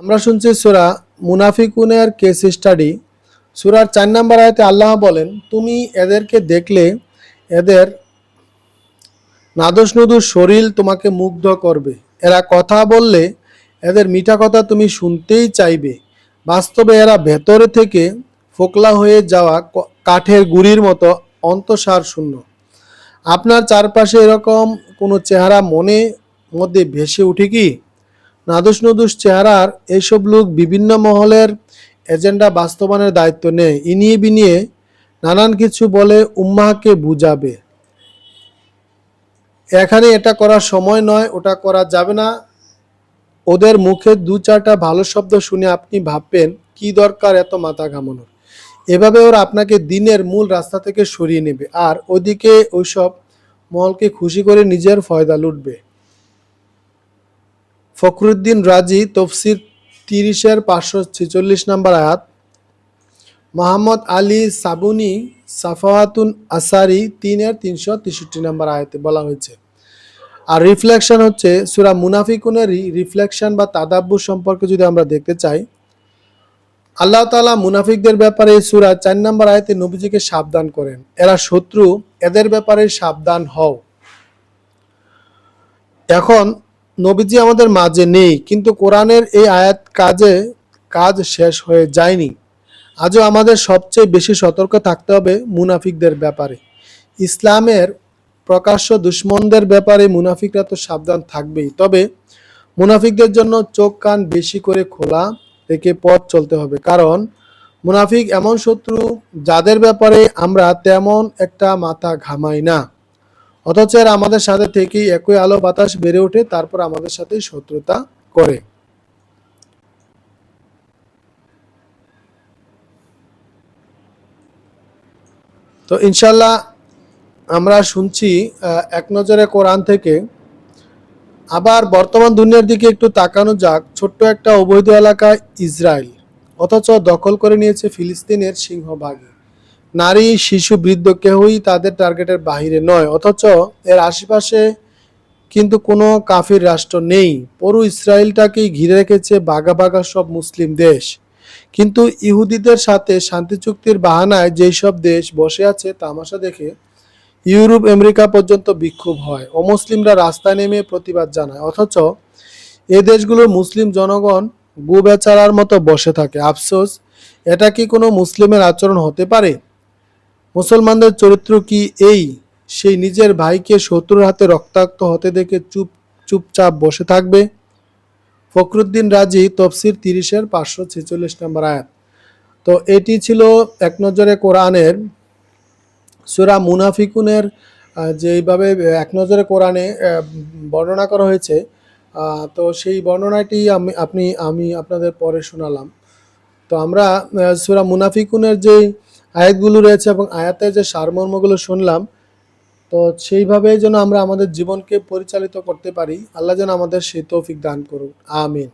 আমরা শুনছি সুরা মুনাফিকুনের কেস স্টাডি সুরার চার নম্বর আয়তে আল্লাহ বলেন, তুমি এদেরকে দেখলে এদের নাদুস নুদুস শরীর তোমাকে মুগ্ধ করবে। এরা কথা বললে এদের মিঠা কথা তুমি শুনতেই চাইবে। বাস্তবে এরা ভেতরে থেকে ফোকলা হয়ে যাওয়া কাঠের গুড়ির মতো অন্তঃসার শূন্য। আপনার চারপাশে এরকম কোনো চেহারা মনে মধ্যে ভেসে উঠে কি? নাদুস নদুস চেহারার এইসব লোক বিভিন্ন মহলের এজেন্ডা বাস্তবায়নের দায়িত্ব নেয়। ইনিয়ে বিনিয়ে নানান কিছু বলে উম্মাহকে বুঝাবে। এখানে এটা করার সময় নয়, ওটা করা যাবে না। ওদের মুখে দু চারটা ভালো শব্দ শুনে আপনি ভাববেন, কি দরকার এত মাথা ঘামানোর? এভাবে ওরা আপনাকে দিনের মূল রাস্তা থেকে সরিয়ে নেবে। আর ওদিকে ওইসব মহলকে খুশি করে নিজের ফয়দা লুটবে। ফখরুদ্দিন রাজি তফসির তিরিশের পাঁচশো ছেচল্লিশ নম্বর আয়াত। মোহাম্মদ আলী সাবুনি সাফাহাতুন আসারি তিনের তিনশো তেষট্টি নম্বর আয়াতে বলা হয়েছে। আর রিফ্লেকশন হচ্ছে সুরা মুনাফিকুনের রিফ্লেকশন বা তাদাব্বু সম্পর্কে যদি আমরা দেখতে চাই, আল্লাহ তাআলা মুনাফিকদের ব্যাপারে সুরা চার নম্বর আয়াতে নবীজিকে সাবধান করেন। এরা শত্রু, এদের ব্যাপারে সাবধান হও। এখন নবীজি আমাদের মাঝে নেই, কিন্তু কোরআনের এই আয়াত কাজে, কাজ শেষ হয়ে যায়নি। আজও আমাদের সবচেয়ে বেশি সতর্ক থাকতে হবে মুনাফিকদের ব্যাপারে। ইসলামের প্রকাশ্য দুশ্মনদের ব্যাপারে মুনাফিকরা তো সাবধান থাকবেই। তবে মুনাফিকদের জন্য চোখ কান বেশি করে খোলা রেখে পথ চলতে হবে। কারণ মুনাফিক এমন শত্রু, যাদের ব্যাপারে আমরা তেমন একটা মাথা ঘামাই না। অথচ এরা আমাদের সাথে থেকেই একই আলো বাতাস বেড়ে ওঠে, তারপর আমাদের সাথেই শত্রুতা করে। তো ইনশাল্লাহ আমরা শুনছি এক নজরে কোরআন থেকে। আবার বর্তমান দুনিয়ার দিকে একটু তাকানো যাক, ছোট্ট একটা অবৈধ এলাকা ইসরায়েল, অথচ দখল করে নিয়েছে ফিলিস্তিনের সিংহভাগই। নারী, শিশু, বৃদ্ধ কেউই তাদের টার্গেটের বাইরে নয়। অথচ এর আশেপাশে কিন্তু কোনো কাফির রাষ্ট্র নেই। পুরো ইসরায়েলটাকেই ঘিরে রেখেছে বাঘা বাঘা সব মুসলিম দেশ। কিন্তু ইহুদিদের সাথে শান্তি চুক্তির বাহানায় যেই সব দেশ বসে আছে তামাশা দেখে ইউরোপ, আমেরিকা পর্যন্ত বিক্ষোভ হয়। অমুসলিমরা রাস্তায় নেমে প্রতিবাদ জানায়। অথচ এ দেশগুলোর মুসলিম জনগণ গু বেচারার মতো বসে থাকে। আফসোস, এটা কি কোনো মুসলিমের আচরণ হতে পারে? মুসলমানদের চরিত্র কি এই? সেই নিজের ভাইকে শত্রুর হাতে রক্তাক্ত হতে দেখে চুপ, চুপচাপ বসে থাকবে। ফখরুদ্দিন রাজি তফসির তিরিশের পাঁচশো ছেচল্লিশ নম্বর আয়াত। তো এটি ছিল এক নজরে কোরআনের, সুরা মুনাফিকুনের যেইভাবে এক নজরে কোরআনে বর্ণনা করা হয়েছে। তো সেই বর্ণনাটি আমি, আপনি, আমি আপনাদের পরে শোনালাম। তো আমরা সুরা মুনাফিকুনের যে আয়াতগুলো রয়েছে এবং আয়াতের যে সারমর্মগুলো শুনলাম, তো সেইভাবে যেন আমরা আমাদের জীবনকে পরিচালিত করতে পারি। আল্লাহ যেন আমাদের সে তৌফিক দান করুন। আমিন।